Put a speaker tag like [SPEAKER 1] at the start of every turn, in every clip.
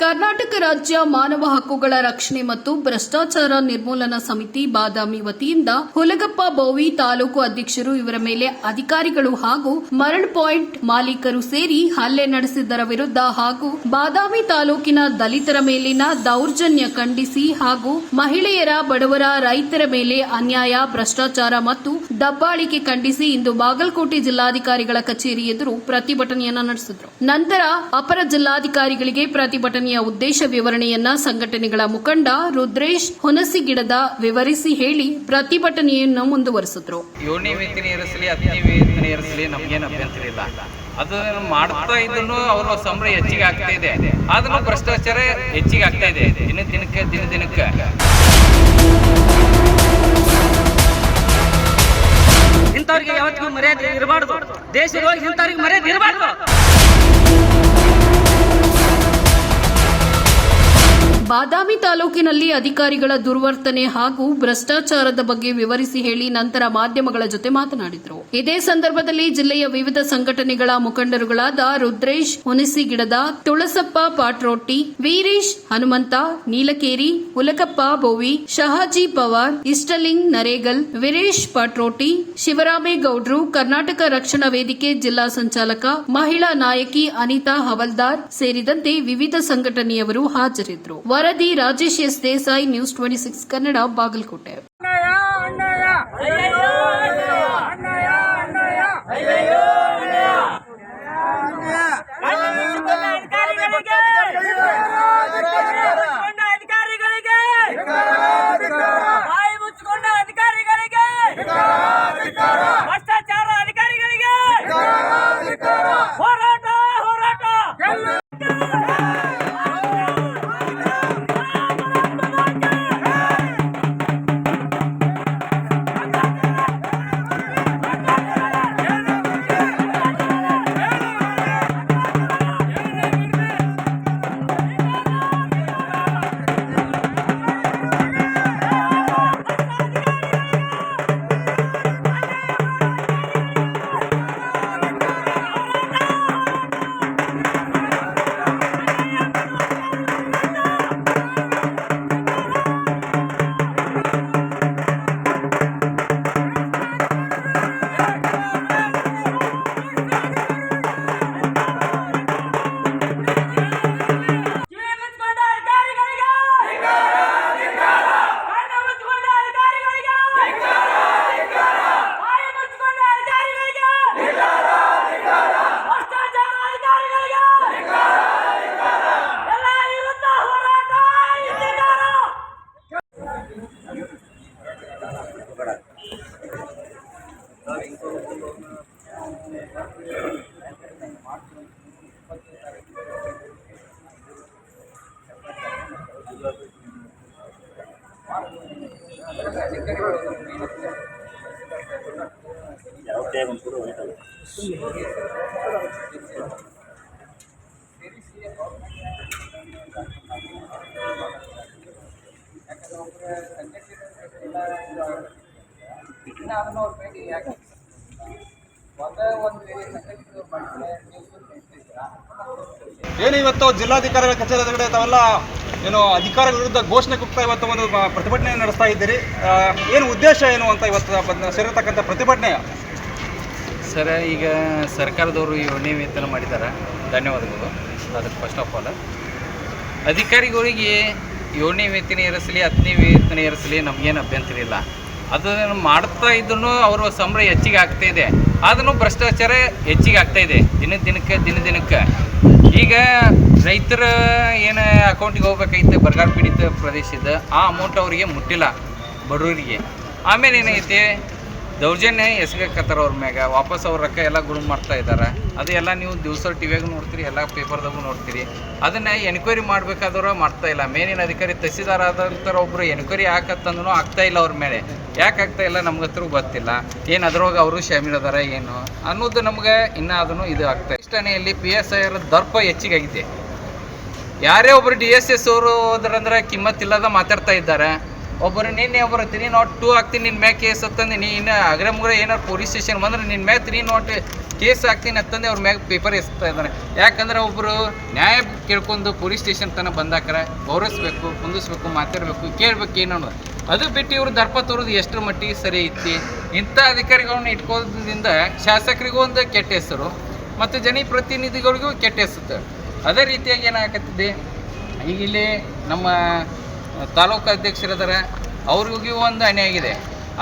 [SPEAKER 1] ಕರ್ನಾಟಕ ರಾಜ್ಯ ಮಾನವ ಹಕ್ಕುಗಳ ರಕ್ಷಣೆ ಮತ್ತು ಭ್ರಷ್ಟಾಚಾರ ನಿರ್ಮೂಲನಾ ಸಮಿತಿ ಬಾದಾಮಿ ವತಿಯಿಂದ ಹುಲಗಪ್ಪ ಬೋವಿ ತಾಲೂಕು ಅಧ್ಯಕ್ಷರು ಇವರ ಮೇಲೆ ಅಧಿಕಾರಿಗಳು ಹಾಗೂ ಮರಳ್ ಪಾಯಿಂಟ್ ಮಾಲೀಕರು ಸೇರಿ ಹಲ್ಲೆ ನಡೆಸಿದ್ದರ ವಿರುದ್ಧ ಹಾಗೂ ಬಾದಾಮಿ ತಾಲೂಕಿನ ದಲಿತರ ಮೇಲಿನ ದೌರ್ಜನ್ಯ ಖಂಡಿಸಿ ಹಾಗೂ ಮಹಿಳೆಯರ ಬಡವರ ರೈತರ ಮೇಲೆ ಅನ್ಯಾಯ, ಭ್ರಷ್ಟಾಚಾರ ಮತ್ತು ದಬ್ಬಾಳಿಕೆ ಖಂಡಿಸಿ ಇಂದು ಬಾಗಲಕೋಟೆ ಜಿಲ್ಲಾಧಿಕಾರಿಗಳ ಕಚೇರಿ ಎದುರು ಪ್ರತಿಭಟನೆಯನ್ನು ನಡೆಸಿದರು. ನಂತರ ಅಪರ ಜಿಲ್ಲಾಧಿಕಾರಿಗಳಿಗೆ ಪ್ರತಿಭಟನೆಯ ಉದ್ದೇಶ ವಿವರಣೆಯನ್ನ ಸಂಘಟನೆಗಳ ಮುಖಂಡ ರುದ್ರೇಶ್ ಹೊನಸಿಗಿಡದ ವಿವರಿಸಿ ಹೇಳಿ ಪ್ರತಿಭಟನೆಯನ್ನು ಮುಂದುವರೆಸಿದ್ರು.
[SPEAKER 2] ಏಳನೇ ವೇತನ ಇರಿಸಲಿ ಅತಿ ವೇತನ ಇರಿಸಲಿ ನಮ್ಗೇನು ಅಭ್ಯಂತರ ಇಲ್ಲ. ಅದನ್ನು ಮಾಡ್ತಾ ಇದ್ರು ಅವರ ಸಂಬಳ ಹೆಚ್ಚಿಗೆ ಆಗ್ತಾ ಇದೆ. ಆದ್ರೂ ಭ್ರಷ್ಟಾಚಾರ ಹೆಚ್ಚಿಗೆ ಆಗ್ತಾ ಇದೆ ದಿನ ದಿನಕ್ಕೆ ದಿನ ದಿನಕ್ಕೆ.
[SPEAKER 3] ಇಂಥವ್ರಿಗೆ ಯಾವತ್ತಿಗೂ ಮರ್ಯಾದೆ ಇರಬಾರ್ದು. ದೇಶದೊಳಗೆ ಇಂಥವ್ರಿಗೆ ಮರ್ಯಾದೆ ಇರಬಾರ್ದು.
[SPEAKER 1] ಬಾದಾಮಿ ತಾಲೂಕಿನಲ್ಲಿ ಅಧಿಕಾರಿಗಳ ದುರ್ವರ್ತನೆ ಹಾಗೂ ಭ್ರಷ್ಟಾಚಾರದ ಬಗ್ಗೆ ವಿವರಿಸಿ ಹೇಳಿ ನಂತರ ಮಾಧ್ಯಮಗಳ ಜೊತೆ ಮಾತನಾಡಿದರು. ಇದೇ ಸಂದರ್ಭದಲ್ಲಿ ಜಿಲ್ಲೆಯ ವಿವಿಧ ಸಂಘಟನೆಗಳ ಮುಖಂಡರುಗಳಾದ ರುದ್ರೇಶ್ ಹುಣಸಿಗಿಡದ ತುಳಸಪ್ಪ ಪಾಟ್ರೋಟಿ, ವೀರೇಶ್ ಹನುಮಂತ, ನೀಲಕೇರಿ ಉಲಕಪ್ಪ ಬೋವಿ, ಶಹಾಜಿ ಪವಾರ್, ಇಷ್ಟಲಿಂಗ್ ನರೇಗಲ್, ವೀರೇಶ್ ಪಾಟ್ರೋಟಿ, ಶಿವರಾಮೇಗೌಡ್ರು, ಕರ್ನಾಟಕ ರಕ್ಷಣಾ ವೇದಿಕೆ ಜಿಲ್ಲಾ ಸಂಚಾಲಕ, ಮಹಿಳಾ ನಾಯಕಿ ಅನಿತಾ ಹವಲ್ದಾರ್ ಸೇರಿದಂತೆ ವಿವಿಧ ಸಂಘಟನೆಯವರು ಹಾಜರಿದ್ದರು. ವರದಿ Rajesh S Desai news twenty six Kannada Bagalkote.
[SPEAKER 3] ಮುಚ್ಚಿಕೊಂಡ
[SPEAKER 4] ಇವತ್ತು ಜಿಲ್ಲಾಧಿಕಾರಿಗಳ ಕಚೇರಿ ಎದುರುಗಡೆ ತಾವೆಲ್ಲ ಏನು ಅಧಿಕಾರಿಗಳ ವಿರುದ್ಧ ಘೋಷಣೆ ಕೂಗ್ತಾ ಇವತ್ತು ಒಂದು ಪ್ರತಿಭಟನೆ ನಡೆಸ್ತಾ ಇದ್ದೀರಿ. ಏನು ಉದ್ದೇಶ ಏನು ಅಂತ ಇವತ್ತು ಸೇರಿರ್ತಕ್ಕಂಥ ಪ್ರತಿಭಟನೆ?
[SPEAKER 2] ಸರ್, ಈಗ ಸರ್ಕಾರದವರು ಏಳನೇ ವೇತನ ಮಾಡಿದ್ದಾರೆ ಧನ್ಯವಾದಗಳು. ಅದಕ್ಕೆ ಫಸ್ಟ್ ಆಫ್ ಆಲ್ ಅಧಿಕಾರಿಗಳಿಗೆ ಏಳನೇ ವೇತನ ಏರಿಸಲಿ, ಹತ್ತನೇ ವೇತನ ಏರಿಸಲಿ ನಮಗೇನು ಅಭ್ಯಂತರ ಇಲ್ಲ. ಅದನ್ನು ಮಾಡ್ತಾ ಇದ್ರೂ ಅವರು ಸಂಬಳ ಹೆಚ್ಚಿಗೆ ಆಗ್ತಾ ಇದೆ. ಅದನ್ನು ಭ್ರಷ್ಟಾಚಾರ ಹೆಚ್ಚಿಗೆ ಆಗ್ತಾ ಇದೆ. ದಿನ ದಿನಕ್ಕೆ ದಿನ ದಿನಕ್ಕೆ. ಈಗ ರೈತರ ಏನು ಅಕೌಂಟಿಗೆ ಹೋಗ್ಬೇಕಾಗಿತ್ತು ಬರಗಾಲ ಪೀಡಿತ ಪ್ರದೇಶದ ಆ ಅಮೌಂಟ್ ಅವರಿಗೆ ಮುಟ್ಟಿಲ್ಲ ಬಡವರಿಗೆ. ಆಮೇಲೆ ಏನೈತೆ ದೌರ್ಜನ್ಯ ಎಸಗಕತ್ತಾರ ಅವ್ರ ಮ್ಯಾಗ. ವಾಪಸ್ ಅವ್ರ ರೊಕ್ಕ ಎಲ್ಲ ಗುರುಮ್ ಮಾಡ್ತಾ ಇದ್ದಾರೆ ಅದು ಎಲ್ಲ ನೀವು ದಿವಸ ಟಿವಿಯಾಗ ನೋಡ್ತೀರಿ, ಎಲ್ಲ ಪೇಪರ್ದಾಗೂ ನೋಡ್ತೀರಿ. ಅದನ್ನು ಎನ್ಕ್ವೈರಿ ಮಾಡಬೇಕಾದವ್ರು ಮಾಡ್ತಾ ಇಲ್ಲ. ಮೇಲಿನ ಅಧಿಕಾರಿ ತಹಸೀಲ್ದಾರ್ ಆದಂತರ ಒಬ್ಬರು ಎನ್ಕ್ವೈರಿ ಯಾಕತ್ತಂದ್ರೂ ಆಗ್ತಾ ಇಲ್ಲ ಅವ್ರ ಮೇಲೆ. ಯಾಕೆ ಆಗ್ತಾ ಇಲ್ಲ ನಮ್ಗೆ ಹತ್ರ ಗೊತ್ತಿಲ್ಲ. ಏನು ಅದ್ರೊಳಗೆ ಅವರು ಶಾಮೀಲ್ ಅದಾರ, ಏನು? ಅನ್ನೋದು ನಮಗೆ ಇನ್ನೂ ಅದನ್ನು ಇದು ಆಗ್ತಾ ಇಷ್ಟನೆಯಲ್ಲಿ ಪಿ ಎಸ್ ಐ ದರ್ಪ ಹೆಚ್ಚಿಗಾಗಿದೆ. ಯಾರೇ ಒಬ್ರು ಡಿ ಎಸ್ ಎಸ್ ಅವರು ಹೋದ್ರಂದ್ರೆ ಕಿಮ್ಮತ್ತಿಲ್ಲದ ಮಾತಾಡ್ತಾ ಇದ್ದಾರೆ. ಒಬ್ಬರು ನಿನ್ನೆ ಒಬ್ಬರು ತ್ರೀ ನಾಟ್ ಟೂ ಹಾಕ್ತೀನಿ ನಿನ್ನ ಮ್ಯಾಗ ಕೇಸ್ ಅಂತಂದು ನೀ ಇನ್ನು ಅಗ್ರ ಮುಗ್ರೆ ಏನಾರು ಪೊಲೀಸ್ ಸ್ಟೇಷನ್ ಬಂದ್ರೆ ನಿನ್ನ ಮ್ಯಾಗ ತ್ರೀ ನಾಟ್ ಕೇಸ್ ಹಾಕ್ತೀನಿ ಅಂತಂದು ಅವ್ರ ಮ್ಯಾಗ ಪೇಪರ್ ಎಸ್ತಾ ಇದ್ದಾರೆ ಯಾಕಂದ್ರೆ ಒಬ್ಬರು ನ್ಯಾಯ ಕೇಳ್ಕೊಂಡು ಪೊಲೀಸ್ ಸ್ಟೇಷನ್ ತನಕ ಬಂದಾಕರ ಗೌರವಿಸ್ಬೇಕು, ಕುಂದಿಸ್ಬೇಕು, ಮಾತಾಡಬೇಕು, ಕೇಳ್ಬೇಕು ಏನೋ ಅದು ಬಿಟ್ಟು ಇವರು ದರ್ಪ ತೋರೋದು ಎಷ್ಟರ ಮಟ್ಟಿಗೆ ಸರಿ ಐತಿ? ಇಂಥ ಅಧಿಕಾರಿಗಳನ್ನ ಇಟ್ಕೋದ್ರಿಂದ ಶಾಸಕರಿಗೂ ಒಂದು ಕೆಟ್ಟ ಹೆಸರು ಮತ್ತು ಜನಪ್ರತಿನಿಧಿಗಳಿಗೂ ಕೆಟ್ಟ ಹೆಸರು. ಅದೇ ರೀತಿಯಾಗಿ ಏನಾಗತ್ತಿದೆ ಈಗ ಇಲ್ಲಿ ನಮ್ಮ ತಾಲೂಕು ಅಧ್ಯಕ್ಷರಿದ್ದಾರೆ, ಅವ್ರಿಗೂ ಒಂದು ಆಗಿದೆ.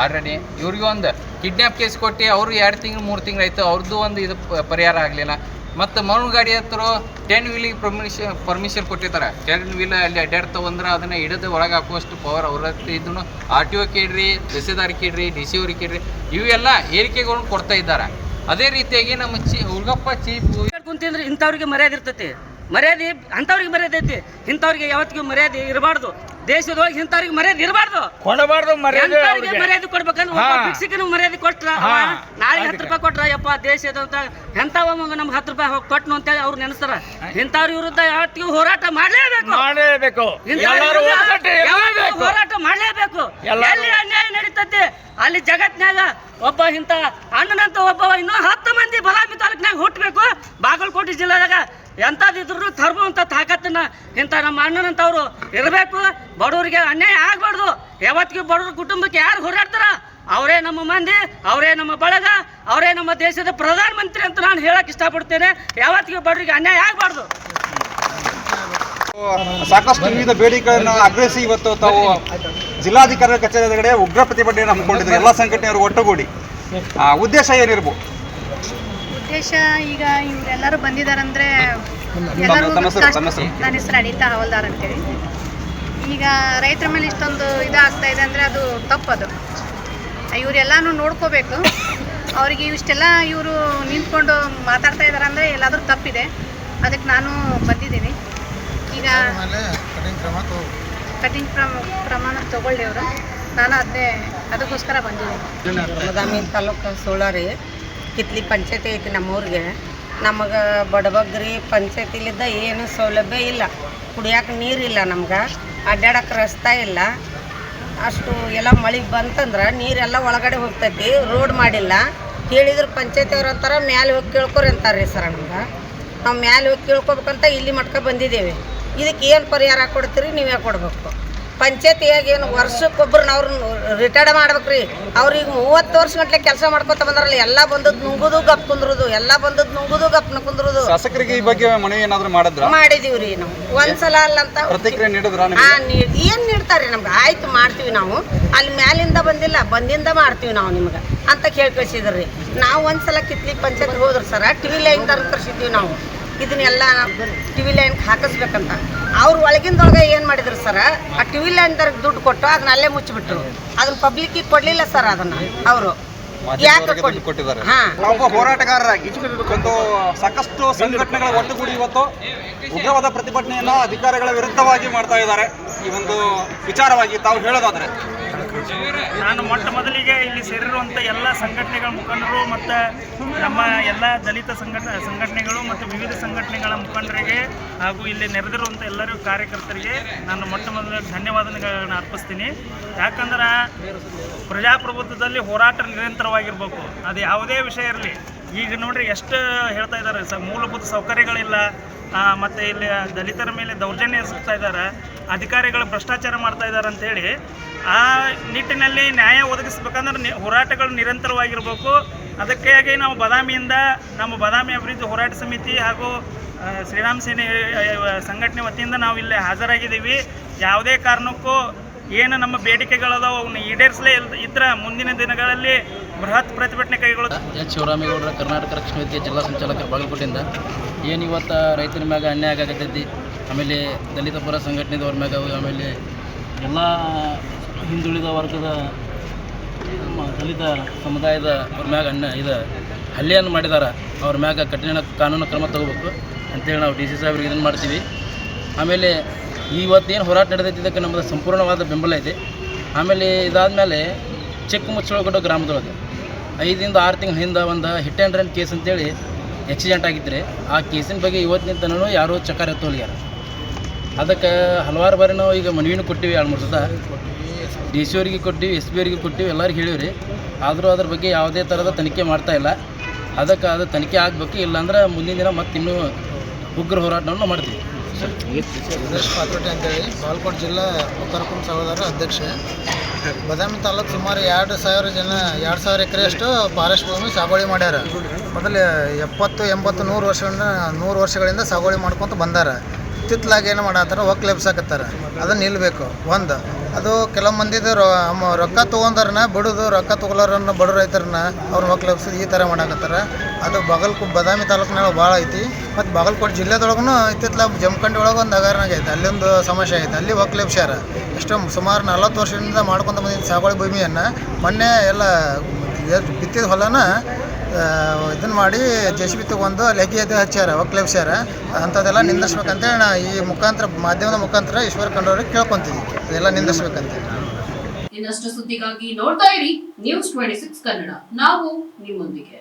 [SPEAKER 2] ಆಲ್ರೆಡಿ ಇವ್ರಿಗೂ ಒಂದು ಕಿಡ್ನ್ಯಾಪ್ ಕೇಸ್ ಕೊಟ್ಟು ಅವರು ಎರಡು ತಿಂಗಳು, ಮೂರು ತಿಂಗಳು ಆಯಿತು ಅವ್ರದ್ದು ಒಂದು ಇದು ಪರಿಹಾರ ಆಗಲಿಲ್ಲ. ಮತ್ತು ಮರಳು ಗಾಡಿ ಹತ್ರ ಟೆನ್ ವೀಲಿಗೆ ಪರ್ಮಿಷನ್ ಪರ್ಮಿಷನ್ ಕೊಟ್ಟಿರ್ತಾರೆ. ಟೆನ್ ವೀಲ್ ಅಲ್ಲಿ ಅಡ್ಡಾಡ್ತಾವ ಬಂದ್ರೆ ಅದನ್ನು ಹಿಡಿದು ಒಳಗೆ ಹಾಕುವಷ್ಟು ಪವರ್ ಅವ್ರ ಹತ್ರ ಇದನ್ನು ಆರ್ ಟಿ ಒ ಕೇಳ್ರಿ ತಹಸೀಲ್ದಾರ್ ಕೇಳ್ರಿ ಡಿ ಸಿ ಅವ್ರಿಗೆ ಕೇಳ್ರಿ ಇವೆಲ್ಲ ಏರಿಕೆಗಳನ್ನು ಕೊಡ್ತಾ ಇದ್ದಾರೆ. ಅದೇ ರೀತಿಯಾಗಿ ನಮ್ಮ ಚಿ, ಹುಡುಗಪ್ಪ ಚೀಫ್
[SPEAKER 3] ಕುಂತಿಂದ್ರೆ ಇಂಥವ್ರಿಗೆ ಮರ್ಯಾದೆ ಇರ್ತೈತಿ. ಮರ್ಯಾದೆ, ಅಂಥವ್ರಿಗೆ ಮರ್ಯಾದೆ ಐತಿ. ಇಂಥವ್ರಿಗೆ ಯಾವತ್ತಿಗೂ ಮರ್ಯಾದೆ ಇರಬಾರ್ದು. ದೇಶದೊಳಗೆ ಇಂಥವ್ರಿಗೆ ಮರ್ಯಾದೆ ಇರಬಾರ್ದು.
[SPEAKER 5] ಕೊಡಬಾರ್ದು ಮರ್ಯಾದೆ
[SPEAKER 3] ಎಂಥವ್ರಿಗೆ
[SPEAKER 5] ಅವ್ರಿಗೆ.
[SPEAKER 3] ಮರ್ಯಾದೆ ಕೊಡ್ಬೇಕಂದ್ರೆ ಒಬ್ಬ
[SPEAKER 5] ಹಾ.
[SPEAKER 3] ಭಿಕ್ಷುಕನು ಮರ್ಯಾದೆ ಕೊಟ್ರ ಅವ
[SPEAKER 5] ಹಾ.
[SPEAKER 3] ನಾಳೆ ಹತ್ತು ರೂಪಾಯಿ ಕೊಟ್ರ ಯಪ್ಪ ದೇಶದ ಅಂತ ಎಂಥವ ಮಗ ನಮ್ಗೆ ಹತ್ತು ರೂಪಾಯಿ ಹೋಗಿ ಕೊಟ್ನು ಅಂತೇಳಿ ಅವ್ರು ನೆನೆಸ್ತಾರ. ಇಂಥವ್ರ ವಿರುದ್ಧ ಯಾವತ್ತಿಗೂ ಹೋರಾಟ ಮಾಡಲೇಬೇಕು.
[SPEAKER 5] ಮಾಡಲೇಬೇಕು. ಎಲ್ಲರೂ
[SPEAKER 3] ವಿರುದ್ಧ
[SPEAKER 5] ಒಗ್ಗಟ್ಟು ಇರಲೇಬೇಕು.
[SPEAKER 3] ಹೋರಾಟ ಮಾಡಲೇಬೇಕು.
[SPEAKER 5] ಎಲ್ಲರೂ-
[SPEAKER 3] ಎಲ್ಲಿ ಅನ್ಯಾಯ ನಡೀತೈತಿ ಅಲ್ಲಿ ಜಗತ್ನ್ಯಾಗ ಒಬ್ಬ ಇಂಥ ಅಣ್ಣನಂತ ಒಬ್ಬ ಇನ್ನೂ ಹತ್ತು ಮಂದಿ ಬಲಾಮಿ ತಾಲೂಕ್ನಾಗ ಹುಟ್ಟಬೇಕು ಬಾಗಲಕೋಟೆ ಜಿಲ್ಲೆದಾಗ ಎಂಥದಿದ್ರು ಅಂತ ತಾಕತ್ತನ್ನ ಇಂಥ ನಮ್ಮ ಅಣ್ಣನಂತವ್ರು ಇರಬೇಕು ಬಡವರಿಗೆ ಅನ್ಯಾಯ ಆಗ್ಬಾರ್ದು. ಯಾವತ್ತಿಗೂ ಬಡವ್ರ ಕುಟುಂಬಕ್ಕೆ ಯಾರು ಹೋರಾಡ್ತಾರ? ಅವರೇ ನಮ್ಮ ಮಂದಿ ಅವರೇ ನಮ್ಮ ಬಳಗ ಅವರೇ ನಮ್ಮ ದೇಶದ ಪ್ರಧಾನ ಮಂತ್ರಿ ಅಂತ ನಾನು ಹೇಳಕ್ ಇಷ್ಟಪಡ್ತೇನೆ. ಯಾವತ್ತಿಗೂ ಬಡವರಿಗೆ ಅನ್ಯಾಯ ಆಗ್ಬಾರ್ದು.
[SPEAKER 4] ಸಾಕಷ್ಟು ವಿವಿಧ ಬೇಡಿಕೆಗಳನ್ನು ಆಗ್ರಹಿಸಿ ಇವತ್ತು ತಾವು ಜಿಲ್ಲಾಧಿಕಾರಿ ಕಚೇರಿ ಎದುರುಗಡೆ ಉಗ್ರ ಪ್ರತಿಭಟನೆಯನ್ನು ಹಮ್ಮಿಕೊಂಡಿದ್ದಾರೆ ಎಲ್ಲ ಸಂಘಟನೆಯವರು ಒಟ್ಟುಗೂಡಿ. ಆ, ಉದ್ದೇಶ ಏನಿರ್ಬೋದು?
[SPEAKER 6] ಉದ್ದೇಶ ಈಗ ಇವರೆಲ್ಲರೂ ಬಂದಿದ್ದಾರಂದ್ರೆ ಎಲ್ಲರೂ. ನನ್ನ ಹೆಸರು ಅನಿತಾ ಹವಲ್ದಾರ್ ಅಂತೇಳಿ. ಈಗ ರೈತರ ಮೇಲೆ ಇಷ್ಟೊಂದು ಇದಾಗ್ತಾ ಇದೆ ಅಂದರೆ ಅದು ತಪ್ಪದು ಇವರೆಲ್ಲಾನು ನೋಡ್ಕೋಬೇಕು. ಅವರಿಗೆ ಇಷ್ಟೆಲ್ಲ ಇವರು ನಿಂತ್ಕೊಂಡು ಮಾತಾಡ್ತಾ ಇದ್ದಾರೆ ಅಂದರೆ ಎಲ್ಲಾದರೂ ತಪ್ಪಿದೆ. ಅದಕ್ಕೆ ನಾನು ಬಂದಿದ್ದೀನಿ. ಈಗ ಕಠಿಣ ಪ್ರಮ ಪ್ರಮಾಣ ತಗೊಳ್ಳಿ ಅವರು. ನಾನು ಅದನ್ನೇ ಅದಕ್ಕೋಸ್ಕರ ಬಂದಿದ್ದೀನಿ.
[SPEAKER 7] ತಾಲೂಕು ಸುಳ್ಳಾರಿ ಕಿತ್ಲಿ ಪಂಚಾಯತಿ ಐತಿ ನಮ್ಮೂರಿಗೆ. ನಮಗೆ ಬಡಬಗ್ರಿ ಪಂಚಾಯತಿಲಿದ್ದ ಏನು ಸೌಲಭ್ಯ ಇಲ್ಲ. ಕುಡಿಯೋಕೆ ನೀರಿಲ್ಲ ನಮ್ಗೆ. ಅಡ್ಡಾಡಕ್ಕೆ ರಸ್ತೆ ಇಲ್ಲ. ಅಷ್ಟು ಎಲ್ಲ ಮಳೆ ಬಂತಂದ್ರೆ ನೀರೆಲ್ಲ ಒಳಗಡೆ ಹೋಗ್ತೈತಿ, ರೋಡ್ ಮಾಡಿಲ್ಲ. ಹೇಳಿದ್ರೆ ಪಂಚಾಯತಿ ಅವ್ರು ಅಂತಾರೆ, ಮ್ಯಾಲೆ ಹೋಗಿ ಕೇಳ್ಕೊರಿ ಅಂತಾರೆ ರೀ ಸರ್ ನಮ್ಗೆ. ನಾವು ಮ್ಯಾಲೆ ಹೋಗಿ ಕೇಳ್ಕೊಬೇಕಂತ ಇಲ್ಲಿ ಮಟ್ಕ ಬಂದಿದ್ದೇವೆ. ಇದಕ್ಕೆ ಏನು ಪರಿಹಾರ ಕೊಡ್ತೀರಿ, ನೀವೇ ಕೊಡಬೇಕು. ಪಂಚಾಯತಿಯಾಗ ಏನು ವರ್ಷಕ್ಕೊಬ್ರನ್ನ ಅವ್ರನ್ನ ರಿಟೈರ್ಡ್ ಮಾಡ್ಬೇಕ್ರಿ. ಅವ್ರಿಗೆ ಮೂವತ್ತು ವರ್ಷ ಗಂಟ್ಲೆ ಕೆಲಸ ಮಾಡ್ಕೊತ ಬಂದ್ರಲ್ಲ ಎಲ್ಲ ಬಂದದ್ದು ನುಂಗುದು ಗಪ್ ಕುಂದ್ರುದು ಎಲ್ಲ ಬಂದದ್ದು ನುಂಗುದು ಗಪ್ನ ಕುಂದ್ರುದು.
[SPEAKER 4] ಶಾಸಕರಿಗೆ ಈ ಬಗ್ಗೆ ಮನವಿ ಏನಾದರೂ ಮಾಡಿದ್ರ?
[SPEAKER 7] ರೀ ನಾವು. ಒಂದ್ಸಲ ಅಲ್ಲ ಅಂತ
[SPEAKER 4] ಪ್ರತಿಕ್ರಿಯೆ ನೀಡಿದ್ರ
[SPEAKER 7] ಏನ್ ನೀಡ್ತಾರೆ ನಮ್ಗೆ? ಆಯ್ತು ಮಾಡ್ತೀವಿ ನಾವು. ಅಲ್ಲಿ ಮ್ಯಾಲಿಂದ ಬಂದಿಲ್ಲ ಬಂದಿಂದ ಮಾಡ್ತೀವಿ ನಾವು ನಿಮ್ಗೆ ಅಂತ ಕೇಳಿ ಕಳ್ಸಿದ್ರಿ ನಾವು ಒಂದ್ಸಲ ಕಿತ್ಲಿ ಪಂಚಾಯತ್ ಹೋದ್ರು ಸರ ಟಿವಿ ಲೈನ್ ತರ ತರಿಸಿದ್ವಿ ನಾವು. ಇದನ್ನೆಲ್ಲ ಟಿವಿ ಲೈನ್ ಹಾಕಿಸ್ಬೇಕಂತ. ಅವ್ರು ಒಳಗಿಂದೊಳಗೆ ಏನು ಮಾಡಿದ್ರು ಸರ್ ಆ ಟಿವಿ ಲೈನ್ ದುಡ್ಡು ಕೊಟ್ಟು ಅದನ್ನ ಅಲ್ಲೇ ಮುಚ್ಚಿಬಿಟ್ರು. ಅದನ್ನ ಪಬ್ಲಿಕ್ಕಿಗೆ ಕೊಡ್ಲಿಲ್ಲ ಸರ್ ಅದನ್ನ ಅವರು.
[SPEAKER 4] ಒಬ್ಬ ಹೋರಾಟಗಾರರಾಗಿ ಒಂದು ಸಾಕಷ್ಟು ಸಂಘಟನೆಗಳ ಒಟ್ಟುಗೂಡಿ ಇವತ್ತು ಉಗ್ರವಾದ ಪ್ರತಿಭಟನೆಯನ್ನ ಅಧಿಕಾರಿಗಳ ವಿರುದ್ಧವಾಗಿ ಮಾಡ್ತಾ ಇದ್ದಾರೆ. ಈ ಒಂದು ವಿಚಾರವಾಗಿ ತಾವು ಹೇಳೋದಾದ್ರೆ.
[SPEAKER 5] ನಾನು ಮೊಟ್ಟ ಮೊದಲಿಗೆ ಇಲ್ಲಿ ಸೇರಿರುವಂಥ ಎಲ್ಲ ಸಂಘಟನೆಗಳ ಮುಖಂಡರು ಮತ್ತು ನಮ್ಮ ಎಲ್ಲ ದಲಿತ ಸಂಘಟ ಸಂಘಟನೆಗಳು ಮತ್ತು ವಿವಿಧ ಸಂಘಟನೆಗಳ ಮುಖಂಡರಿಗೆ ಹಾಗೂ ಇಲ್ಲಿ ನೆರೆದಿರುವಂಥ ಎಲ್ಲರೂ ಕಾರ್ಯಕರ್ತರಿಗೆ ನಾನು ಮೊಟ್ಟ ಮೊದಲಿಗೆ ಧನ್ಯವಾದಗಳನ್ನು ಅರ್ಪಿಸ್ತೀನಿ. ಯಾಕಂದ್ರೆ ಪ್ರಜಾಪ್ರಭುತ್ವದಲ್ಲಿ ಹೋರಾಟ ನಿರಂತರವಾಗಿರ್ಬೇಕು. ಅದು ಯಾವುದೇ ವಿಷಯ ಇರಲಿ. ಈಗ ನೋಡ್ರಿ ಎಷ್ಟು ಹೇಳ್ತಾ ಇದ್ದಾರೆ. ಸ ಮೂಲಭೂತ ಸೌಕರ್ಯಗಳಿಲ್ಲ. ಮತ್ತು ಇಲ್ಲಿ ದಲಿತರ ಮೇಲೆ ದೌರ್ಜನ್ಯ ಎಸಗ್ತಾ ಇದ್ದಾರೆ. ಅಧಿಕಾರಿಗಳು ಭ್ರಷ್ಟಾಚಾರ ಮಾಡ್ತಾ ಇದ್ದಾರೆ ಅಂತೇಳಿ ಆ ನಿಟ್ಟಿನಲ್ಲಿ ನ್ಯಾಯ ಒದಗಿಸ್ಬೇಕಂದ್ರೆ ಹೋರಾಟಗಳು ನಿರಂತರವಾಗಿರಬೇಕು. ಅದಕ್ಕಾಗಿ ನಾವು ಬದಾಮಿಯಿಂದ ನಮ್ಮ ಬದಾಮಿ ಅಭಿವೃದ್ಧಿ ಹೋರಾಟ ಸಮಿತಿ ಹಾಗೂ ಶ್ರೀರಾಮ್ ಸೇನೆ ಸಂಘಟನೆ ವತಿಯಿಂದ ನಾವು ಇಲ್ಲಿ ಹಾಜರಾಗಿದ್ದೀವಿ. ಯಾವುದೇ ಕಾರಣಕ್ಕೂ ಏನು ನಮ್ಮ ಬೇಡಿಕೆಗಳದಾವ ಅವನ್ನ ಈಡೇರಿಸಲೇ ಇದ್ರೆ ಮುಂದಿನ ದಿನಗಳಲ್ಲಿ ಬೃಹತ್ ಪ್ರತಿಭಟನೆ ಕೈಗೊಳ್ಳುತ್ತೆ.
[SPEAKER 8] ಎಚ್ ಶಿವರಾಮೇಗೌಡರ ಕರ್ನಾಟಕ ರಕ್ಷಣಾ ವೇದಿಕೆ ಜಿಲ್ಲಾ ಸಂಚಾಲಕ ಬಾಗಲಕೋಟೆಯಿಂದ. ಏನು ಇವತ್ತು ರೈತರ ಮ್ಯಾಗ ಅನ್ಯಾಯ ಆಗತೈತಿ ಆಮೇಲೆ ದಲಿತ ಪರ ಸಂಘಟನೆದವ್ರ ಮ್ಯಾಗ, ಆಮೇಲೆ ಎಲ್ಲ ಹಿಂದುಳಿದ ವರ್ಗದ ನಮ್ಮ ದಲಿತ ಸಮುದಾಯದ ಅವ್ರ ಮ್ಯಾಗ ಅನ್ಯ ಇದು ಹಲ್ಲೆಯನ್ನು ಮಾಡಿದ್ದಾರೆ ಅವ್ರ ಮ್ಯಾಗ ಕಠಿಣ ಕಾನೂನು ಕ್ರಮ ತಗೋಬೇಕು ಅಂತೇಳಿ ನಾವು ಡಿ ಸಿ ಸಾಹೇಬ್ರಿಗೆ ಇದನ್ನು ಮಾಡ್ತೀವಿ. ಆಮೇಲೆ ಇವತ್ತೇನು ಹೋರಾಟ ನಡೆದೈತಿ ಇದಕ್ಕೆ ನಮ್ಮದು ಸಂಪೂರ್ಣವಾದ ಬೆಂಬಲ ಇದೆ. ಆಮೇಲೆ ಇದಾದಮೇಲೆ ಚಿಕ್ಕಮುಚ್ಚಳಗಡ್ಡ ಗ್ರಾಮದೊಳಗೆ. ಐದಿಂದ ಆರು ತಿಂಗಳ ಹಿಂದೆ ಒಂದು ಹಿಟ್ ಆ್ಯಂಡ್ ರನ್ ಕೇಸ್ ಅಂತೇಳಿ ಆಕ್ಸಿಡೆಂಟ್ ಆಗಿದ್ದರೆ ಆ ಕೇಸಿನ ಬಗ್ಗೆ ಇವತ್ತಿನ ತನೂ ಯಾರೂ ಚಕಾರ ಎತ್ತೋಲಿಯಾರ ಅದಕ್ಕೆ ಹಲವಾರು ಬಾರಿ ನಾವು ಈಗ ಮನವಿನೂ ಕೊಟ್ಟಿವಿ ಎರಡು ಮೂರು ಸತ. ಡಿ ಸಿ ಅವರಿಗೆ ಕೊಟ್ಟಿವಿ, ಎಸ್ ಪಿ ಅವರಿಗೆ ಕೊಟ್ಟಿವಿ, ಎಲ್ಲರಿಗೆ ಹೇಳಿವ್ರಿ. ಆದರೂ ಅದ್ರ ಬಗ್ಗೆ ಯಾವುದೇ ಥರದ ತನಿಖೆ ಮಾಡ್ತಾ ಇಲ್ಲ. ಅದಕ್ಕೆ ಅದು ತನಿಖೆ ಆಗಬೇಕು, ಇಲ್ಲಾಂದ್ರೆ ಮುಂದಿನ ದಿನ ಮತ್ತೆ ಇನ್ನೂ ಉಗ್ರ ಹೋರಾಟವನ್ನು ಮಾಡ್ತೀವಿ.
[SPEAKER 9] ಅಂತ ಅಂತೇಳಿ, ಬಾಲ್ಕೋಟ್ ಜಿಲ್ಲಾ ಒಕ್ಕರಕುಂ ಸಹೋದರ ಅಧ್ಯಕ್ಷ. ಬದಾಮಿ ತಾಲೂಕು ಸುಮಾರು ಎರಡು ಸಾವಿರ ಜನ, ಎರಡು ಸಾವಿರ ಎಕರೆಯಷ್ಟು ಫಾರೆಸ್ಟ್ ಭೂಮಿ ಸಾಗುವಳಿ ಮಾಡ್ಯಾರ. ಮೊದಲು ಎಪ್ಪತ್ತು, ಎಂಬತ್ತು, ನೂರು ವರ್ಷಗಳನ್ನ, ನೂರು ವರ್ಷಗಳಿಂದ ಸಾಗುವಳಿ ಮಾಡ್ಕೊತ ಬಂದಾರ. ಇತ್ತಿತ್ತಲಾಗ ಏನು ಮಾಡತ್ತಾರ ಒಕ್ ಲೆಬ್ಸಾಕತ್ತಾರ ಅದನ್ನ ನಿಲ್ಲಬೇಕು ಒಂದು, ಅದು ಕೆಲವು ಮಂದಿದು ರೊಕ್ಕ ತೊಗೊಂಡಾರನ್ನ ಬಿಡೋದು, ರೊಕ್ಕ ತೊಗೊಳೋರನ್ನ ಬಡ ರೈತರನ್ನ ಅವ್ರನ್ನ ಒಕ್ ಲೆಬ್ಸೋದು ಈ ಥರ ಮಾಡಾಕತ್ತಾರ. ಅದು ಬಾಗಲ್ಕೋಟ್, ಬದಾಮಿ ತಾಲೂಕಿನಾಗ ಭಾಳ ಐತಿ. ಮತ್ತು ಬಾಗಲಕೋಟೆ ಜಿಲ್ಲೆದೊಳಗೂ ಇತ್ತಿತ್ತಲಾಗ ಜಮಖಂಡಿ ಒಳಗೆ ಒಂದು ಹಗರನಾಗ ಐತೆ. ಅಲ್ಲೊಂದು ಸಮಸ್ಯೆ ಐತೆ. ಅಲ್ಲಿ ಒಕ್ ಲೆಬ್ಸ್ಯಾರ ಎಷ್ಟೋ ಸುಮಾರು ನಲ್ವತ್ತು ವರ್ಷದಿಂದ ಮಾಡ್ಕೊತ ಬಂದಿದ್ದ ಸಾಗುವಳಿ ಭೂಮಿಯನ್ನು ಮೊನ್ನೆ ಎಲ್ಲ ಬಿತ್ತಿದ ಹೊಲನ ಇದನ್ನು ಮಾಡಿ ಜೆ ಸಿ ಬಿ ತೊಗೊಂಡು ಲೆಗಿ ಅದು ಹಚ್ಚಾರ ಒಕ್ಲೆಬ್ಸ್ಯಾರ ಅಂಥದ್ದೆಲ್ಲ ನಿಂದಿಸ್ಬೇಕಂತೇಳಿ ನಾ ಈ ಮುಖಾಂತರ, ಮಾಧ್ಯಮದ ಮುಖಾಂತರ ಈಶ್ವರ ಕಂಡವ್ರಿಗೆ ಕೇಳ್ಕೊತೀವಿ ಅದೆಲ್ಲ ನಿಂದಿಸ್ಬೇಕಂತೇಳಿ
[SPEAKER 1] ಇನ್ನಷ್ಟು ಸುದ್ದಿಗಾಗಿ ನೋಡ್ತಾ ಇರಿ ನ್ಯೂಸ್ ಟ್ವೆಂಟಿ ಸಿಕ್ಸ್ ಕನ್ನಡ. ನಾವು ನಿಮ್ಮೊಂದಿಗೆ.